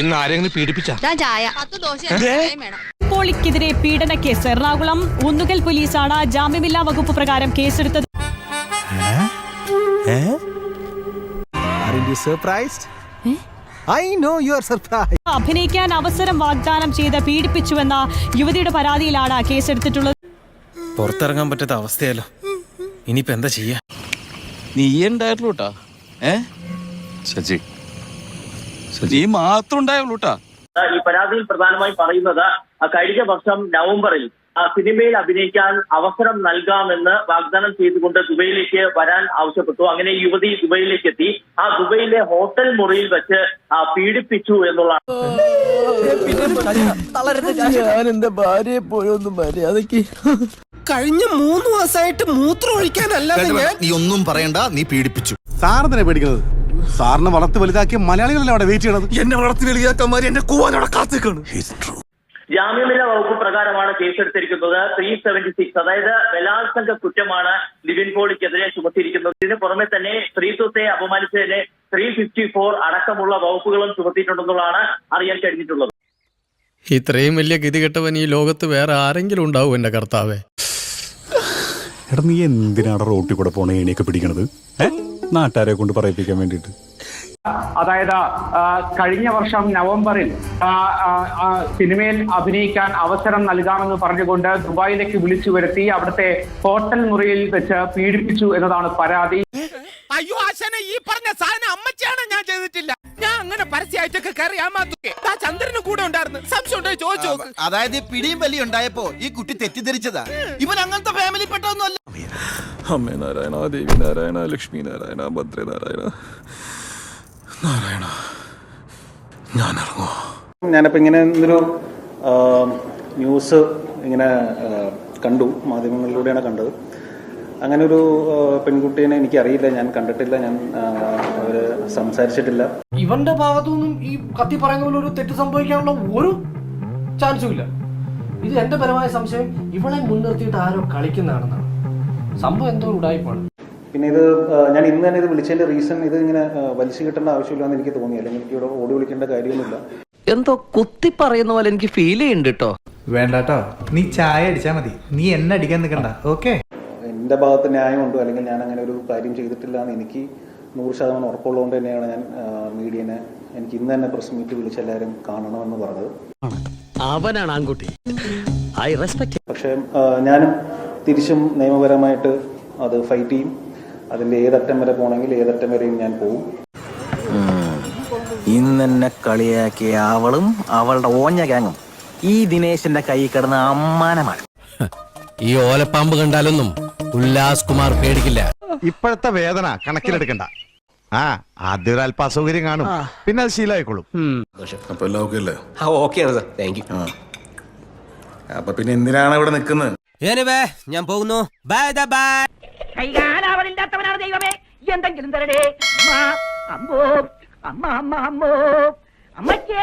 ഇന്ന് ആരെങ്കിലും പീഡിപ്പിച്ച? ചായ. പത്ത് ദോശ വേണം പോളിക്കെതിരെ പീഡന കേസ് എറണാകുളം. ഒന്നുകൽ പോലീസാണ് ജാമ്യമില്ലാ വകുപ്പ് പ്രകാരം കേസെടുത്തത്. അഭിനയിക്കാൻ അവസരം വാഗ്ദാനം ചെയ്ത് പീഡിപ്പിച്ചുവെന്ന യുവതിയുടെ പരാതിയിലാണ് കേസെടുത്തിട്ടുള്ളത്. പുറത്തിറങ്ങാൻ പറ്റാത്ത അവസ്ഥയല്ലോ. ഇനിയിപ്പോ എന്താ ചെയ്യാ? നീ ഉണ്ടായിട്ടുള്ളൂ കേട്ടാ ഏ? സജി നീ മാത്രം ഉണ്ടായുള്ളൂ കേട്ടാ ഈ പരാതിയിൽ പ്രധാനമായും പറയുന്നത് ആ കഴിഞ്ഞ വർഷം നവംബറിൽ ആ സിനിമയിൽ അഭിനയിക്കാൻ അവസരം നൽകാമെന്ന് വാഗ്ദാനം ചെയ്തുകൊണ്ട് ദുബൈയിലേക്ക് വരാൻ ആവശ്യപ്പെട്ടു. അങ്ങനെ യുവതി ദുബൈയിലേക്ക് എത്തി ആ ദുബൈയിലെ ഹോട്ടൽ മുറിയിൽ വെച്ച് ആ പീഡിപ്പിച്ചു എന്നുള്ളതാണ്. കഴിഞ്ഞ മൂന്ന് മാസമായിട്ട് മൂത്രം ഒഴിക്കാനല്ലാതെ ഞാൻ നീ ഒന്നും പറയണ്ട നീ പീഡിപ്പിച്ചു. സാറിനെ പേടിക്കുന്നത്? സാറിനെ വളർത്ത് വലുതാക്കിയ മലയാളികളല്ലേ അവിടെ വെയിറ്റ് ചെയ്യണത്? എന്നെ വളർത്തി വലുതാക്കാൻ എന്നെ കൂവാൻ അവിടെ കാത്തിക്കാണ് ജാമ്യമില്ലാ വകുപ്പ് പ്രകാരമാണ് കേസെടുത്തിരിക്കുന്നത്. ത്രീ സെവന്റി സിക്സ് അതായത് ബലാത്സംഗ കുറ്റമാണ് ലിവിൻ പോളിക്കെതിരെ ചുമത്തിയിരിക്കുന്നത്. ഇതിന് പുറമെ തന്നെ സ്ത്രീത്വത്തെ അപമാനിച്ചതിന് ത്രീ ഫിഫ്റ്റി ഫോർ അടക്കമുള്ള വകുപ്പുകളും ചുമത്തിയിട്ടുണ്ടെന്നുള്ളതാണ് അറിയാൻ കഴിഞ്ഞിട്ടുള്ളത്. ഇത്രയും വലിയ ഗതികെട്ടവൻ ഈ ലോകത്ത് വേറെ ആരെങ്കിലും ഉണ്ടാവും എന്റെ കർത്താവേ. എടാ നീ എന്തിനാണ് റോട്ടിൽ കൂടെ പോണ ഏണിയൊക്കെ പിടിക്കണത്? നാട്ടാരെ നാട്ടുകാരെ കൊണ്ട് പറയിപ്പിക്കാൻ വേണ്ടിയിട്ട്. അതായത് കഴിഞ്ഞ വർഷം നവംബറിൽ സിനിമയിൽ അഭിനയിക്കാൻ അവസരം നൽകാമെന്ന് പറഞ്ഞുകൊണ്ട് ദുബായിലേക്ക് വിളിച്ചു വരുത്തി അവിടുത്തെ ഹോട്ടൽ മുറിയിൽ വെച്ച് പീഡിപ്പിച്ചു എന്നതാണ് പരാതി. അയ്യോ ആശാന ഈ പറഞ്ഞ സാധനം അമ്മച്ചാണ് ഞാൻ ചെയ്തിട്ടില്ല. ഞാൻ അങ്ങനെ പരസ്യമായിട്ടൊക്കെ കയറി ആ ചന്ദ്രന് കൂടെ ഉണ്ടായിരുന്നു. സംശയം ഉണ്ടോ? ചോദിച്ചു അതായത് പിടിയും വലിയ ഉണ്ടായപ്പോ ഈ കുട്ടി തെറ്റിദ്ധരിച്ചതാ. ഇവൻ അങ്ങനത്തെ ഫാമിലി പെട്ടൊന്നുമല്ല അമ്മേ നാരായണ ദേവി നാരായണ ലക്ഷ്മി നാരായണ ഭദ്ര നാരായണ ഞാൻ ഇറങ്ങോ ഞാനിപ്പോൾ ഇങ്ങനെ ഒരു ന്യൂസ് ഇങ്ങനെ കണ്ടു. മാധ്യമങ്ങളിലൂടെയാണ് കണ്ടത്. അങ്ങനെ ഒരു ആ, എനിക്ക് അറിയില്ല ഞാൻ കണ്ടിട്ടില്ല. ഞാൻ അവർ സംസാരിച്ചിട്ടില്ല. ഇവന്റെ ഭാഗത്തുനിന്നും ഈ കത്തി പറയുന്ന പോലെ ഒരു തെറ്റ് സംഭവിക്കാനുള്ള ഒരു ചാൻസും ഇല്ല. ഇത് എന്റെ പരമായ സംശയം. ഇവളെ മുൻനിർത്തിയിട്ട് ആരോ കളിക്കുന്നതാണെന്നാണ്. സംഭവം എന്തോ ഉടായ്പാണ് പിന്നെ ഇത് ഞാൻ ഇന്ന് തന്നെ ഇത് വിളിച്ചതിന്റെ റീസൺ ഇത് ഇങ്ങനെ വലിച്ചു കിട്ടേണ്ട ആവശ്യമില്ലെന്ന് എനിക്ക് തോന്നി. അല്ലെങ്കിൽ എനിക്ക് ഇവിടെ ഓടി വിളിക്കേണ്ട കാര്യമൊന്നുമില്ല. എന്തോ കുത്തി പറയുന്ന പോലെ എനിക്ക് ഫീൽ ചെയ്യുന്നുണ്ട് കേട്ടോ വേണ്ടാട്ടോ. നീ ചായ അടിച്ചാ മതി. നീ എന്നെ അടിക്കാൻ നിൽക്കണ്ട. ഓക്കെ? എന്റെ ഭാഗത്ത് ന്യായമുണ്ടോ? അല്ലെങ്കിൽ ഞാൻ അങ്ങനെ ഒരു കാര്യം ചെയ്തിട്ടില്ല എന്ന് എനിക്ക് നൂറ് ശതമാനം ഉറപ്പുള്ളതുകൊണ്ട് തന്നെയാണ് ഞാൻ മീഡിയനെ എനിക്ക് ഇന്ന് തന്നെ പ്രസ് മീറ്റ് വിളിച്ച് എല്ലാവരും കാണണമെന്ന് പറഞ്ഞത്. അവനാണ് ആൺകുട്ടി. ഐ റെസ്പെക്ട് പക്ഷേ ഞാനും തിരിച്ചും നിയമപരമായിട്ട് അത് ഫൈറ്റ് ചെയ്യും. അതിന്റെ ഏതറ്റം വരെ പോകണമെങ്കിൽ ഏതറ്റം വരെയും ഞാൻ പോകും ഇന്നെന്നെ കളിയാക്കിയ അവളും അവളുടെ ഓഞ്ഞ ഗാങ്ങും. ഈ ദിനേശന്റെ കൈ കിടന്ന് അമ്മാനമാണ് ഈ ഓലപ്പാമ്പ് കണ്ടാലൊന്നും ഉല്ലാസ് കുമാർ പേടിക്കില്ല. ഇപ്പോഴത്തെ വേദന കണക്കിലെടുക്കണ്ട. ആ ആദ്യം ഒരു അല്പ അസൗകര്യം കാണും പിന്നെ അത് ശീലമായിക്കോളും. അപ്പൊ എല്ലാം ഓക്കെ അല്ലേ? ഓക്കെ ആണ് സാർ താങ്ക് യു. അപ്പൊ പിന്നെ എന്തിനാണ് ഇവിടെ നിൽക്കുന്നത്? ഞാൻ പോകുന്നു. ബൈ ബൈ കൈകാലാവതില്ലാത്തവനാണ് ദൈവമേ. എന്തെങ്കിലും തരണേ. അമ്മ അമ്മോ അമ്മ അമ്മ അമ്മോ. അമ്മച്ചേ